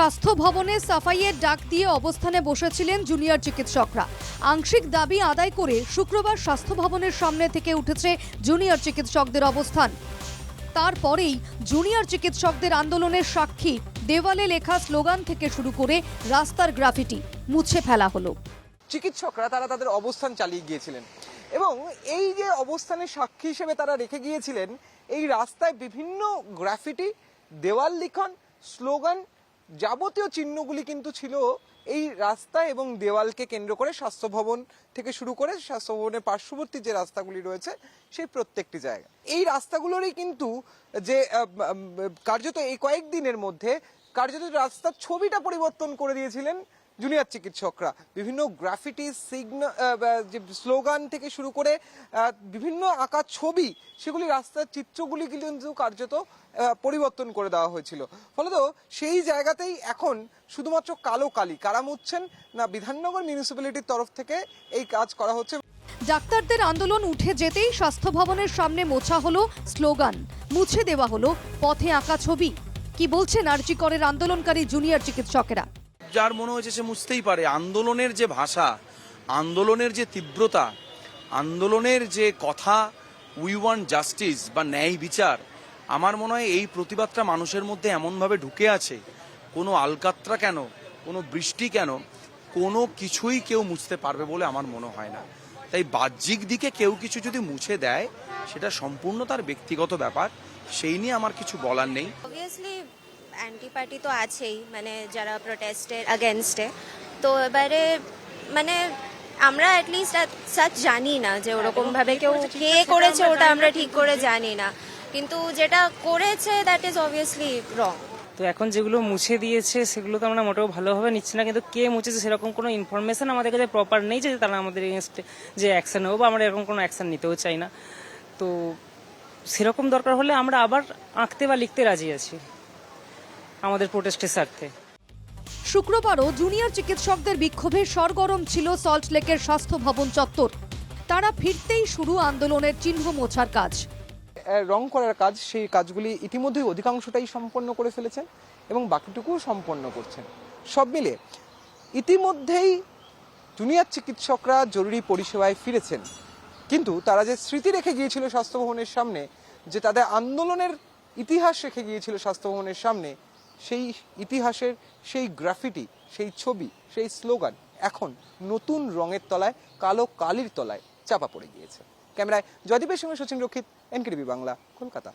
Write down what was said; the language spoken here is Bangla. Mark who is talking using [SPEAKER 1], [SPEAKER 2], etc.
[SPEAKER 1] স্বাস্থ্য ভবনে সাফাইয়ের ডাক দিয়ে অবস্থানে বসেছিলেন জুনিয়র চিকিৎসকরা। আংশিক দাবি আদায় করে শুক্রবার স্বাস্থ্য ভবনের সামনে থেকে উঠেছে জুনিয়র চিকিৎসকদের অবস্থান। তারপরেই জুনিয়র চিকিৎসকদের আন্দোলনের সাক্ষী দেওয়ালে লেখা স্লোগান থেকে শুরু করে রাস্তার গ্রাফিটি মুছে ফেলা হলো।
[SPEAKER 2] চিকিৎসকরা, তারা তাদের অবস্থান চালিয়ে গিয়েছিলেন এবং এই যে অবস্থানের সাক্ষী হিসেবে তারা রেখে গিয়েছিলেন, এই রাস্তায় বিভিন্ন গ্রাফিটি, দেওয়াল লিখন, স্লোগান যাবতীয় চিহ্নগুলি কিন্তু ছিল এই রাস্তা এবং দেওয়ালকে কেন্দ্র করে স্বাস্থ্য ভবন থেকে শুরু করে স্বাস্থ্য ভবনের পার্শ্ববর্তী যে রাস্তাগুলি রয়েছে, সেই প্রত্যেকটি জায়গা। এই রাস্তাগুলোরই কিন্তু যে কার্যত এই কয়েকদিনের মধ্যে কার্যত রাস্তার ছবিটা পরিবর্তন করে দিয়েছিলেন জুনিয়র চিকিৎসকরা। বিভিন্ন গ্রাফিটি সিগনা যে স্লোগান থেকে শুরু করে বিভিন্ন আঁকা ছবি, সেগুলি রাস্তার চিত্রগুলি কিন্তু কার্যত পরিবর্তন করে দেওয়া হয়েছিল। ফলত সেই জায়গাতেই এখন শুধুমাত্র কালো কালি, কারা মুচ্ছেন না বিধাননগর মিউনিসিপ্যালিটির তরফ থেকে এই কাজ করা হচ্ছে।
[SPEAKER 1] ডাক্তারদের আন্দোলন উঠে যেতেই স্বাস্থ্য ভবনের সামনে মোছা হলো স্লোগান, মুছে দেওয়া হলো পথে আঁকা ছবি। কি বলছেন আরজিকরের আন্দোলনকারী জুনিয়র চিকিৎসকেরা?
[SPEAKER 3] যার মনে হয়েছে সে মুছতেই পারে। আন্দোলনের যে ভাষা, আন্দোলনের যে তীব্রতা, আন্দোলনের যে কথা উই ওয়ান্ট জাস্টিস বা ন্যায় বিচার, আমার মনে হয় এই প্রতিবাদটা মানুষের মধ্যে এমনভাবে ঢুকে আছে, কোনো আলকাত্রা কেন, কোনো বৃষ্টি কেন, কোনো কিছুই কেউ মুছতে পারবে বলে আমার মনে হয় না। তাই বাহ্যিক দিকে কেউ কিছু যদি মুছে দেয়, সেটা সম্পূর্ণ তার ব্যক্তিগত ব্যাপার, সেই নিয়ে আমার কিছু বলার নেই।
[SPEAKER 4] অ্যান্টি পার্টি তো আছেই মানে যারা প্রোটেস্টের আগেনস্টে তো এবারে মানে আমরা অ্যাটলিস্ট সাচ জানি না যে ওরকম ভাবে কেউ কে করেছে ওটা আমরা ঠিক করে জানি না। কিন্তু যেটা করেছে দ্যাট ইজ অবভিয়াসলি রং
[SPEAKER 5] তো এখন যেগুলো মুছে দিয়েছে সেগুলো তো আমরা মোটেও ভালোভাবে নিচ্ছি না কিন্তু কে মুছেছে সেরকম কোনো ইনফরমেশন আমাদের কাছে প্রপার নেই যে তারা আমাদের এগেনস্টে যে অ্যাকশন নেব বা আমরা এরকম কোনো অ্যাকশন নিতেও চাই না। তো সেরকম দরকার হলে আমরা আবার আঁকতে বা লিখতে রাজি আছি। আমাদের প্রোটেস্টের স্বার্থে
[SPEAKER 1] শুক্রবারও জুনিয়র চিকিৎসকদের বিক্ষোভে সরগরম ছিল সল্টলেকের স্বাস্থ্য ভবন চত্বর। তারা ফিরতেই শুরু আন্দোলনের চিহ্ন মোছার কাজ।
[SPEAKER 2] রং করার কাজ সেই কাজগুলি ইতিমধ্যেই অধিকাংশটাই সম্পন্ন করে ফেলেছেন এবং বাকিটুকুও সম্পন্ন করছেন। সব মিলে ইতিমধ্যেই জুনিয়র চিকিৎসকরা জরুরি পরিষেবায় ফিরেছেন। কিন্তু তারা যে স্মৃতি রেখে গিয়েছিল স্বাস্থ্য ভবনের সামনে যে তাদের আন্দোলনের ইতিহাস রেখে গিয়েছিল স্বাস্থ্য ভবনের সামনে সেই ইতিহাসের সেই গ্রাফিটি, সেই ছবি, সেই স্লোগান এখন নতুন রঙের তলায়, কালো কালির তলায় চাপা পড়ে গিয়েছে। ক্যামেরায় জয়দীপের সঙ্গে সচিন রক্ষিত এনকেডিবি বাংলা, কলকাতা।